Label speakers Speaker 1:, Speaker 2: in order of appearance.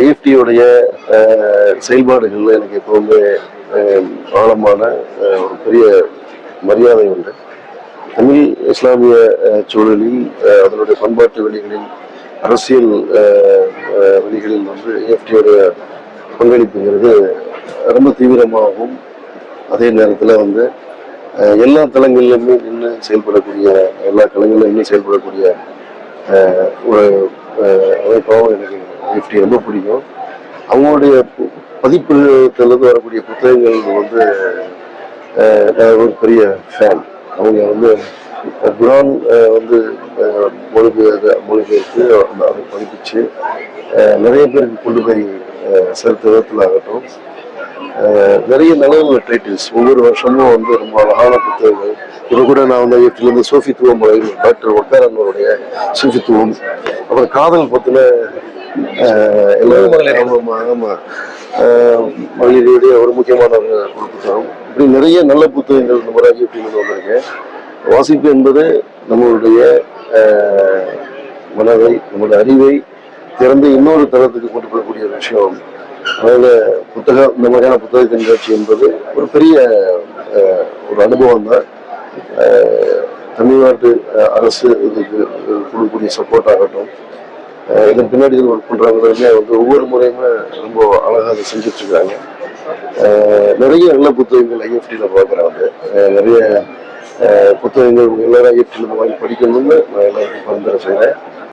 Speaker 1: ஐஎஃப்டியோடைய செயல்பாடுகளில் எனக்கு எப்போவுமே ஆழமான ஒரு பெரிய மரியாதை உண்டு. தமிழ் இஸ்லாமிய சூழலில் அதனுடைய பண்பாட்டு வெளிகளில் அரசியல் வழிகளில் வெளிகளில் வந்து ஐஎஃப்டியோடைய பங்களிப்புங்கிறது ரொம்ப தீவிரமாகவும் அதே நேரத்தில் வந்து எல்லா தளங்களிலுமே நின்று செயல்படக்கூடிய எல்லா களங்களிலுமே செயல்படக்கூடிய ஒரு அஹ், எனக்கு நிஃப்டி ரொம்ப பிடிக்கும். அவங்களுடைய பு- பதிப்புலேருந்து வரக்கூடிய புத்தகங்கள் வந்து நான் ஒரு பெரிய ஃபேன் அவங்க வந்து குரான் வந்து அஹ், மொழிபெயர்த்து மொழிபெயர்த்து அதை படிப்பிச்சு நிறைய பேருக்கு கொண்டு போய் செலுத்த விதத்தில் ஆகட்டும் நிறைய நல்ல நல்ல டைட்டில்ஸ். ஒவ்வொரு வருஷமும் வந்து ரொம்ப அழகான புத்தகங்கள். இப்போ கூட நான் வந்து ஐஎஃப்டிலேருந்து சோஃபித்துவம் டாக்டர் ஒக்காரன்வருடைய சூஃபித்துவம் அப்புறம் காதல் பற்றின மகளிருடைய ஒரு முக்கியமான ஒரு புத்தகம் இப்படி நிறைய நல்ல புத்தகங்கள் இந்த முறை ஐஎஃப்டிலேருந்து வந்திருக்கு. வாசிப்பு என்பது நம்மளுடைய மனதை நம்மளுடைய அறிவை திறந்து இன்னொரு தளத்துக்கு கொண்டு போகக்கூடிய ஒரு விஷயம். அதனால புத்தகம் இந்த மாதிரியான புத்தக கண்காட்சி என்பது ஒரு பெரிய ஒரு அனுபவம் தான் தமிழ்நாட்டு அரசு இதுக்கு கொடுக்கக்கூடிய சப்போர்ட் ஆகட்டும். இதன் பின்னாடி ஒர்க் பண்ணுறவங்களுமே வந்து ஒவ்வொரு முறையுமே ரொம்ப அழகாக அதை செஞ்சிட்ருக்காங்க நிறைய நல்ல புத்தகங்கள் ஐஎஃப்டியில் பார்க்குறாங்க. நிறைய புத்தகங்கள் உங்க எல்லாரும் ஐஎஃப்டியில் வாங்கி படிக்கணும்னு நான் எல்லாருக்கும் பரிந்துரை செய்கிறேன்